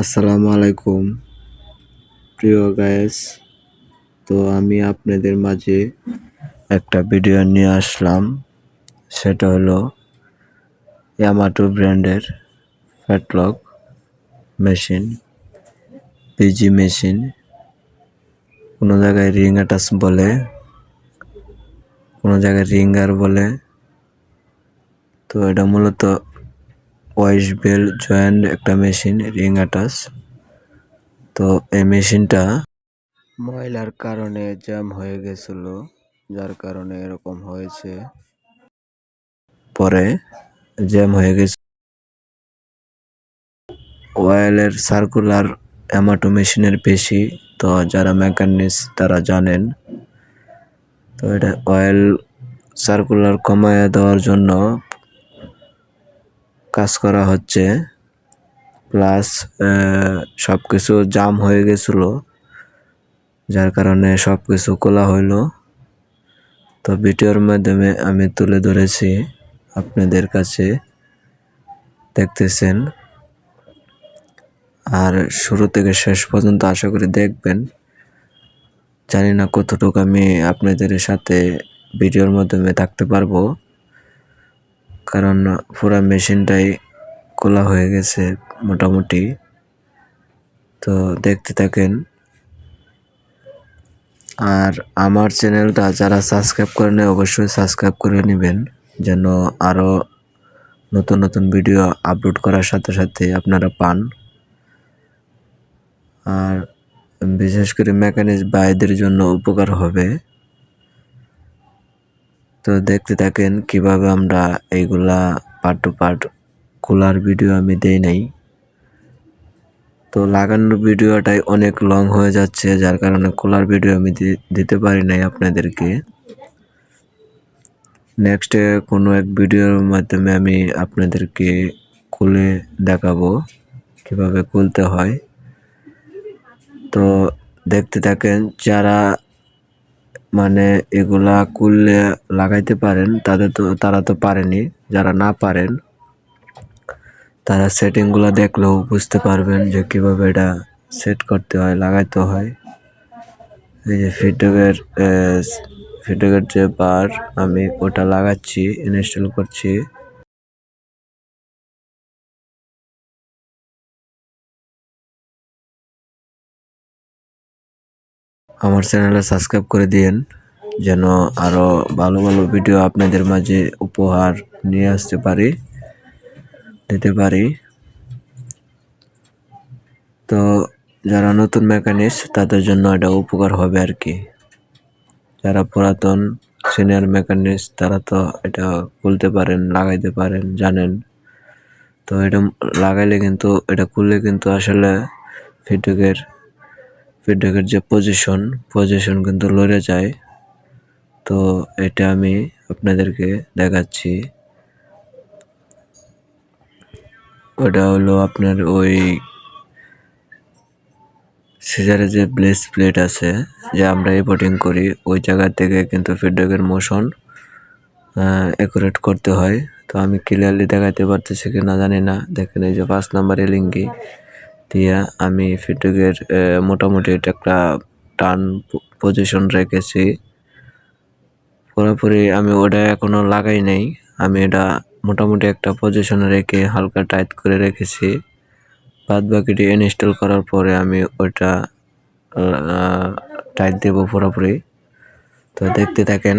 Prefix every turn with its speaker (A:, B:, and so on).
A: আসসালামু আলাইকুম। প্রিয় গায়েস তো আমি আপনাদের মাঝে একটা ভিডিও নিয়ে আসলাম। সেটা হলো ইয়ামাটো ব্র্যান্ডের ফ্যাটলক মেশিন পিজি মেশিন কোনো জায়গায় রিং অ্যাটাচ বলে, কোনো জায়গায় রিঙ্গার বলে। তো এটা মূলত ওয়াইশ বেল জয়েন্ট একটা মেশিন রিং অ্যাটাচ তো এই মেশিনটা ময়লার কারণে জ্যাম হয়ে গেছিল, যার কারণে এরকম হয়েছে। পরে জ্যাম হয়ে গেছে। অয়েলের সার্কুলার অ্যামাটো মেশিনের বেশি তো যারা মেকানিক্স তারা জানেন। তো এটা অয়েল সার্কুলার কমায় দেওয়ার জন্য কাজ করা হচ্ছে প্লাস সব কিছু জাম হয়ে গেছিল, যার কারণে সব কিছু খোলা হইল। তো ভিডিওর মাধ্যমে আমি তুলে ধরেছি, আপনাদের কাছে দেখতেছেন। আর শুরু থেকে শেষ পর্যন্ত আশা করি দেখবেন। জানি না কতটুকু আমি আপনাদের সাথে ভিডিওর মাধ্যমে থাকতে পারব। কারণ পুরা মেশিনটাই খোলা হয়ে গেছে মোটামুটি। তো দেখতে থাকেন। আর আমার চ্যানেলটা যারা সাবস্ক্রাইব করে নেয়, অবশ্যই সাবস্ক্রাইব করে নেবেন, যেন আরও নতুন নতুন ভিডিও আপলোড করার সাথে সাথে আপনারা পান। আর বিশেষ করে মেকানিক ভাইদের জন্য উপকার হবে। তো দেখতে থাকেন কীভাবে আমরা এইগুলা পার্ট টু পার্ট খোলার ভিডিও আমি দেই নাই। তো লাগানোর ভিডিওটাই অনেক লং হয়ে যাচ্ছে, যার কারণে খোলার ভিডিও আমি দিতে পারি নাই আপনাদেরকে। নেক্সটে কোনো এক ভিডিওর মাধ্যমে আমি আপনাদেরকে খুলে দেখাবো কীভাবে খুলতে হয়। তো দেখতে থাকেন যারা মানে এগুলা খুললে লাগাইতে পারেন, তাদের তো, তারা তো পারেনি, যারা না পারেন, তারা সেটিংগুলো দেখলেও বুঝতে পারবেন যে কীভাবে এটা সেট করতে হয়, লাগাইতে হয়। এই যে ফিডব্যাকের ফিডব্যাকের যে বার আমি ওটা লাগাচ্ছি ইনস্টল করছি। আমার চ্যানেলে সাবস্ক্রাইব করে দিন যেন আরও ভালো ভালো ভিডিও আপনাদের মাঝে উপহার নিয়ে আসতে পারি, দিতে পারি। তো যারা নতুন মেকানিক্স তাদের জন্য এটা উপকার হবে আর কি। যারা পুরাতন সিনিয়র মেকানিক্স তারা তো এটা খুলতে পারেন, লাগাইতে পারেন, জানেন। তো এটা লাগাইলে কিন্তু, এটা খুললে কিন্তু আসলে ফিডব্যাকের ফিডব্যাকের যে পজিশন পজিশন কিন্তু লড়ে যায়। তো এটা আমি আপনাদেরকে দেখাচ্ছি। ওটা হলো আপনার ওই সিজারে যে ব্লেস প্লেট আছে, যে আমরা রিপোর্টিং করি, ওই জায়গা থেকে কিন্তু ফিডব্যাকের মোশন অ্যাকুরেট করতে হয়। তো আমি ক্লিয়ারলি দেখাতে পারতেছি কি না জানি না। দেখেন এই যে পাঁচ নাম্বার এলিঙ্গি দিয়া আমি ফিডব্যাকের মোটামুটি এটা একটা টান পজিশন রেখেছি। পুরোপুরি আমি ওটা এখনও লাগাই নাই। আমি এটা মোটামুটি একটা পজিশনে রেখে হালকা টাইট করে রেখেছি। বাদ বাকিটি ইনস্টল করার পরে আমি ওইটা টাইট দেব পুরোপুরি। তো দেখতে থাকেন।